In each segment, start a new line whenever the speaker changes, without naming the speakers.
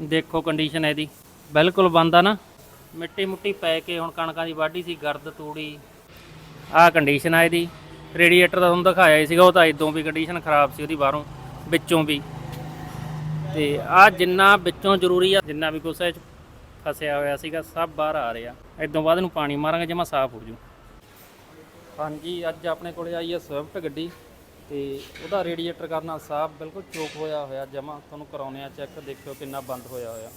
ਦੇਖੋ ਕੰਡੀਸ਼ਨ ਇਹਦੀ। ਬਿਲਕੁਲ ਬੰਦ ਆ ਨਾ। ਮਿੱਟੀ ਮੁੱਟੀ ਪੈ ਕੇ ਹੁਣ ਕਣਕਾਂ ਦੀ ਵਾਢੀ ਸੀ, ਗਰਦ ਤੂੜੀ। ਆਹ ਕੰਡੀਸ਼ਨ ਆ ਇਹਦੀ। ਰੇਡੀਏਟਰ ਦਾ ਤੁਹਾਨੂੰ ਦਿਖਾਇਆ ਹੀ ਸੀਗਾ, ਉਹ ਤਾਂ ਇਦੋਂ ਵੀ ਕੰਡੀਸ਼ਨ ਖਰਾਬ ਸੀ ਉਹਦੀ ਬਾਹਰੋਂ, ਵਿੱਚੋਂ ਵੀ। ਤੇ ਆ ਜਿੰਨਾ ਵਿੱਚੋਂ ਜ਼ਰੂਰੀ ਆ, ਜਿੰਨਾ ਵੀ ਕੁਛ 'ਚ ਫਸਿਆ ਹੋਇਆ ਸੀਗਾ, ਸਭ ਬਾਹਰ ਆ ਰਿਹਾ। ਇਦੋਂ ਬਾਅਦ ਨੂੰ ਪਾਣੀ ਮਾਰਾਂਗੇ, ਜਮਾ ਸਾਫ਼ ਹੋ ਜੂ। ਹਾਂਜੀ, ਅੱਜ ਆਪਣੇ ਕੋਲੇ ਆਈ ਹੈ ਸਵਿਫਟ ਗੱਡੀ। ਤੇ ਉਹਦਾ ਰੇਡੀਏਟਰ ਕਰਨਾ ਸਾਫ਼ ਬਿਲਕੁਲ ਚੋਕ ਹੋਇਆ ਹੋਇਆ, ਜਮਾ ਤੁਹਾਨੂੰ ਕਰਾਉਨੇ ਆ ਚੈੱਕ, ਦੇਖਿਓ ਕਿੰਨਾ ਬੰਦ ਹੋਇਆ ਹੋਇਆ।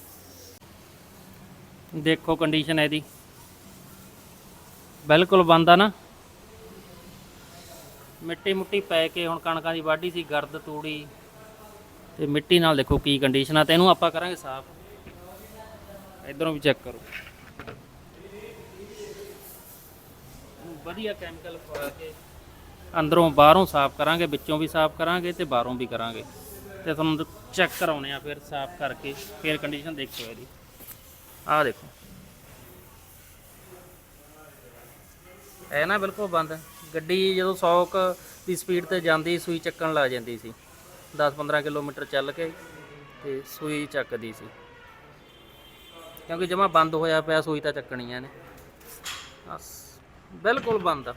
ਦੇਖੋ ਕੰਡੀਸ਼ਨ ਇਹਦੀ। ਬਿਲਕੁਲ ਬੰਦ ਆ ਨਾ। ਮਿੱਟੀ ਮੁੱਟੀ ਪੈ ਕੇ ਹੁਣ ਕਣਕਾਂ ਦੀ ਵਾਢੀ ਸੀ, ਗਰਦ ਤੂੜੀ, ਤੇ ਮਿੱਟੀ ਨਾਲ ਦੇਖੋ ਕੀ ਕੰਡੀਸ਼ਨ ਆ, ਤੇ ਇਹਨੂੰ ਆਪਾਂ ਕਰਾਂਗੇ ਸਾਫ਼। ਇਧਰੋਂ ਵੀ ਚੈੱਕ ਕਰੋ। ਵਧੀਆ ਕੈਮੀਕਲ ਪਾ ਕੇ ਅੰਦਰੋਂ ਬਾਹਰੋਂ ਸਾਫ਼ ਕਰਾਂਗੇ, ਵਿੱਚੋਂ ਵੀ ਸਾਫ਼ ਕਰਾਂਗੇ ਤੇ ਬਾਹਰੋਂ ਵੀ ਕਰਾਂਗੇ। ਤੇ ਤੁਹਾਨੂੰ ਚੈੱਕ ਕਰਾਉਣੇ ਆ ਫਿਰ ਸਾਫ਼ ਕਰਕੇ, ਫਿਰ ਕੰਡੀਸ਼ਨ ਦੇਖਿਓ ਇਹਦੀ। ਆਹ ਦੇਖੋ। ਇਹ ਨਾ ਬਿਲਕੁਲ ਬੰਦ ਗੱਡੀ ਜਦੋਂ 100 ਕ ਦੀ ਸਪੀਡ ਤੇ ਜਾਂਦੀ, ਸੂਈ ਚੱਕਣ ਲੱਗ ਜਾਂਦੀ ਸੀ। 10-15 ਕਿਲੋਮੀਟਰ ਚੱਲ ਕੇ ਤੇ ਸੂਈ ਚੱਕਦੀ ਸੀ। ਕਿਉਂਕਿ ਜਮਾ ਬੰਦ ਹੋਇਆ ਪਿਆ, ਸੂਈ ਤਾਂ ਚੱਕਣੀਆਂ ਨੇ ਬਸ, ਬਿਲਕੁਲ ਬੰਦ ਆ।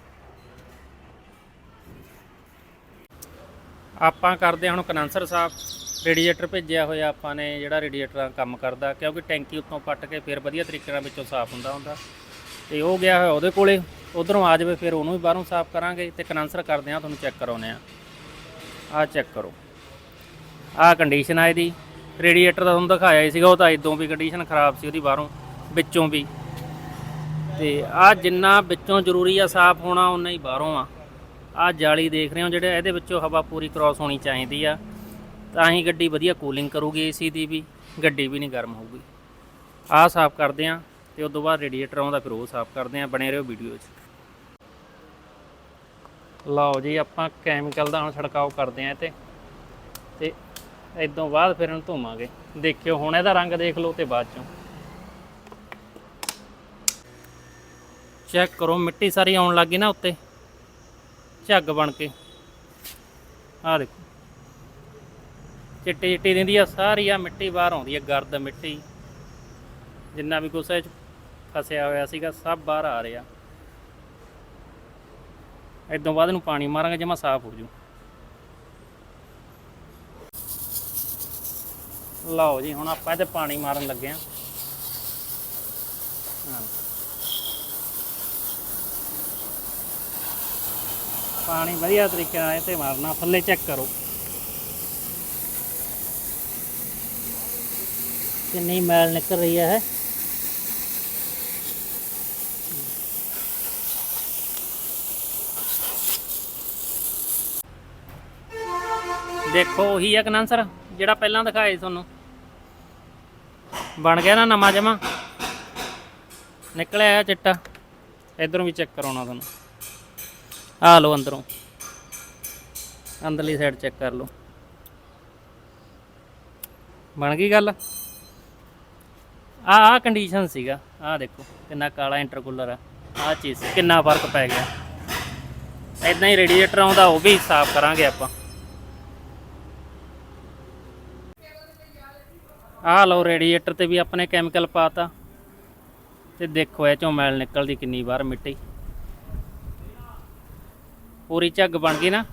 ਆਪਾਂ ਕਰਦੇ ਹਾਂ ਹੁਣ ਕਨੈਂਸਰ ਸਾਫ਼ ਰੇਡੀਏਟਰ ਭੇਜਿਆ ਹੋਇਆ ਆਪਾਂ ਨੇ, ਜਿਹੜਾ ਰੇਡੀਏਟਰ ਕੰਮ ਕਰਦਾ, ਕਿਉਂਕਿ ਟੈਂਕੀ ਉੱਤੋਂ ਪੱਟ ਕੇ ਫਿਰ ਵਧੀਆ ਤਰੀਕੇ ਨਾਲ ਵਿੱਚੋਂ ਸਾਫ਼ ਹੁੰਦਾ ਹੁੰਦਾ। ਤੇ ਉਹ ਗਿਆ ਹੋਇਆ ਉਹਦੇ ਕੋਲੇ, ਉਧਰੋਂ ਆ ਜਾਵੇ ਫਿਰ ਉਹਨੂੰ ਵੀ ਬਾਹਰੋਂ ਸਾਫ਼ ਕਰਾਂਗੇ ਤੇ ਕਨੈਂਸਰ ਕਰਦੇ ਹਾਂ, ਤੁਹਾਨੂੰ ਚੈੱਕ ਕਰਾਉਨੇ ਆ ਆਹ ਚੈੱਕ ਕਰੋ। ਆਹ ਕੰਡੀਸ਼ਨ ਆ ਇਹਦੀ। ਰੇਡੀਏਟਰ ਦਾ ਤੁਹਾਨੂੰ ਦਿਖਾਇਆ ਹੀ ਸੀਗਾ, ਉਹ ਤਾਂ ਇਦੋਂ ਵੀ ਕੰਡੀਸ਼ਨ ਖਰਾਬ ਸੀ ਉਹਦੀ ਬਾਹਰੋਂ, ਵਿੱਚੋਂ ਵੀ। ਤੇ ਆ ਜਿੰਨਾ ਵਿੱਚੋਂ ਜ਼ਰੂਰੀ ਆ, ਸਾਫ਼ ਹੋਣਾ ਉਨਾ ਹੀ ਬਾਹਰੋਂ ਆ। ਆ ਜਾਲੀ ਦੇਖ ਰਹੇ ਹੋ ਜਿਹੜੇ ਇਹਦੇ ਵਿੱਚੋਂ ਹਵਾ ਪੂਰੀ ਕ੍ਰਾਸ ਹੋਣੀ ਚਾਹੀਦੀ ਆ। ਤਾਂ ਹੀ ਗੱਡੀ ਵਧੀਆ ਕੂਲਿੰਗ ਕਰੂਗੀ ਏਸੀ ਦੀ ਵੀ, ਗੱਡੀ ਵੀ ਨਹੀਂ ਗਰਮ ਹੋਊਗੀ। ਆਹ ਸਾਫ਼ ਕਰਦੇ ਆ ਤੇ ਉਸ ਤੋਂ ਬਾਅਦ ਰੇਡੀਏਟਰ ਆਉਂਦਾ ਫਿਰ ਉਹ ਸਾਫ਼ ਕਰਦੇ ਆ ਬਣੇ ਰਹੋ ਵੀਡੀਓ 'ਚ। ਲਓ ਜੀ, ਆਪਾਂ ਕੈਮੀਕਲ ਦਾ ਹੁਣ ਛੜਕਾਓ ਕਰਦੇ ਆ ਇਹ ਤੇ ਤੇ ਇਦੋਂ ਬਾਅਦ ਫਿਰ ਇਹਨੂੰ ਧੋਵਾਂਗੇ। ਦੇਖਿਓ, ਹੁਣ ਇਹਦਾ ਰੰਗ ਦੇਖ ਲਓ ਤੇ ਬਾਅਦ ਚੋਂ। ਚੈੱਕ ਕਰੋ, ਮਿੱਟੀ ਸਾਰੀ ਆਉਣ ਲੱਗੀ ਨਾ ਉੱਤੇ। ਝੱਗ ਬਣ ਕੇ। ਆਹ ਦੇਖੋ। ਚਿੱਟੀ ਚਿੱਟੀ ਰਹਿੰਦੀ ਆ, ਸਾਰੀ ਆ ਮਿੱਟੀ ਬਾਹਰ ਆਉਂਦੀ ਆ, ਗਰਦ ਮਿੱਟੀ। ਜਿੰਨਾ ਵੀ ਕੁਛ 'ਚ ਫਸਿਆ ਹੋਇਆ ਸੀਗਾ, ਸਭ ਬਾਹਰ ਆ ਰਿਹਾ। ਇਦੋਂ ਬਾਅਦ ਨੂੰ ਪਾਣੀ ਮਾਰਾਂਗੇ, ਜਮਾ ਸਾਫ਼ ਹੋ ਜੂ। ਲਓ ਜੀ, ਹੁਣ ਆਪਾਂ ਇਹਤੇ ਪਾਣੀ ਮਾਰਨ ਲੱਗੇ ਆ। ਹਾਂ। ਪਾਣੀ ਵਧੀਆ ਤਰੀਕੇ ਨਾਲ ਇਹ ਤੇ ਮਾਰਨਾ, ਥੱਲੇ ਚੈੱਕ ਕਰੋ। ਕਿੰਨੀ ਮੈਲ ਨਿਕਲ ਰਹੀ ਹੈ ਦੇਖੋ, ਉਹੀ ਹੈ ਕਨੈਂਸਰ ਜਿਹੜਾ ਪਹਿਲਾਂ ਦਿਖਾਇਆ ਸੀ ਤੁਹਾਨੂੰ। ਬਣ ਗਿਆ ਨਾ ਨਵਾਂ ਜਮਾ। ਨਿਕਲਿਆ ਆ ਚਿੱਟਾ। ਇਧਰੋਂ ਵੀ ਚੈੱਕ ਕਰਾਉਣਾ ਤੁਹਾਨੂੰ। ਆ ਲਓ ਅੰਦਰੋਂ। ਅੰਦਰਲੀ ਸਾਈਡ ਚੈੱਕ ਕਰ ਲਓ। ਬਣ ਗਈ ਗੱਲ? ਆ ਆ ਕੰਡੀਸ਼ਨ ਸੀਗਾ। ਆ ਦੇਖੋ ਕਿੰਨਾ ਕਾਲਾ ਇੰਟਰਕੂਲਰ ਆ। ਆ ਚੀਜ਼ ਸੀ, ਕਿੰਨਾ ਫ਼ਰਕ ਪੈ ਗਿਆ। ਇਦਾਂ ਹੀ ਰੇਡੀਏਟਰ ਆਉਂਦਾ ਉਹ ਵੀ ਸਾਫ਼ ਕਰਾਂਗੇ ਆਪਾਂ। ਆ ਲਓ ਰੇਡੀਏਟਰ ਤੇ ਵੀ ਆਪਣੇ ਕੈਮੀਕਲ ਪਾਤਾ ਤੇ ਦੇਖੋ ਇਹ ਚੋਂ ਮੈਲ ਨਿਕਲਦੀ ਕਿੰਨੀ ਵਾਰ ਮਿੱਟੀ। ਪੂਰੀ ਝੱਗ ਬਣ ਗਈ ਨਾ।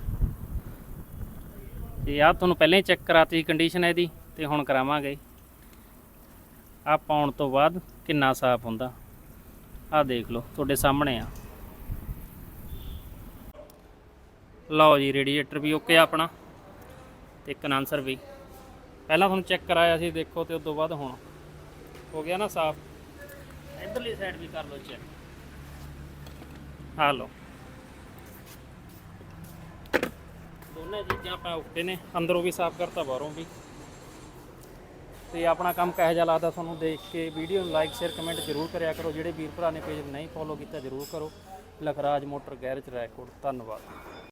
ਤੇ ਆ ਤੁਹਾਨੂੰ ਪਹਿਲਾਂ ਹੀ ਚੈੱਕ ਕਰਾਤੀ ਕੰਡੀਸ਼ਨ ਇਹਦੀ, ਤੇ ਹੁਣ ਕਰਾਵਾਂਗੇ। ਆ ਪਾਉਣ ਤੋਂ ਬਾਅਦ ਕਿੰਨਾ ਸਾਫ਼ ਹੁੰਦਾ। ਆ ਦੇਖ ਲਓ, ਤੁਹਾਡੇ ਸਾਹਮਣੇ ਆ। ਲਓ ਜੀ ਰੇਡੀਏਟਰ ਵੀ ਓਕੇ ਆ ਆਪਣਾ, ਤੇ ਕਨੈਂਸਰ ਵੀ। ਪਹਿਲਾਂ ਤੁਹਾਨੂੰ ਚੈੱਕ ਕਰਾਇਆ ਸੀ, ਦੇਖੋ ਤੇ ਉਸ ਤੋਂ ਬਾਅਦ ਹੁਣ। ਹੋ ਗਿਆ ਨਾ ਸਾਫ਼। ਇਧਰਲੀ ਸਾਈਡ ਵੀ ਕਰ ਲਓ ਚੈੱਕ ਆ ਲਓ। ਦੋਨੇ ਚੀਜ਼ਾਂ ਆਪਾਂ ਓਕੇ ਨੇ, ਅੰਦਰੋਂ ਵੀ ਸਾਫ਼ ਕਰਤਾ, ਬਾਹਰੋਂ ਵੀ। ਤੇ ਆਪਣਾ ਕੰਮ ਕਿਹੋ ਜਿਹਾ ਲੱਗਦਾ ਤੁਹਾਨੂੰ ਦੇਖ ਕੇ, ਵੀਡੀਓ ਨੂੰ ਲਾਈਕ ਸ਼ੇਅਰ ਕਮੈਂਟ ਜ਼ਰੂਰ ਕਰਿਆ ਕਰੋ। ਜਿਹੜੇ ਵੀਰ ਭਰਾ ਨੇ ਪੇਜ ਨਹੀਂ ਫੋਲੋ ਕੀਤਾ, ਜ਼ਰੂਰ ਕਰੋ। ਲਖਰਾਜ ਮੋਟਰ ਗੈਰੇਜ ਰੈਕੋਰਡ ਧੰਨਵਾਦ।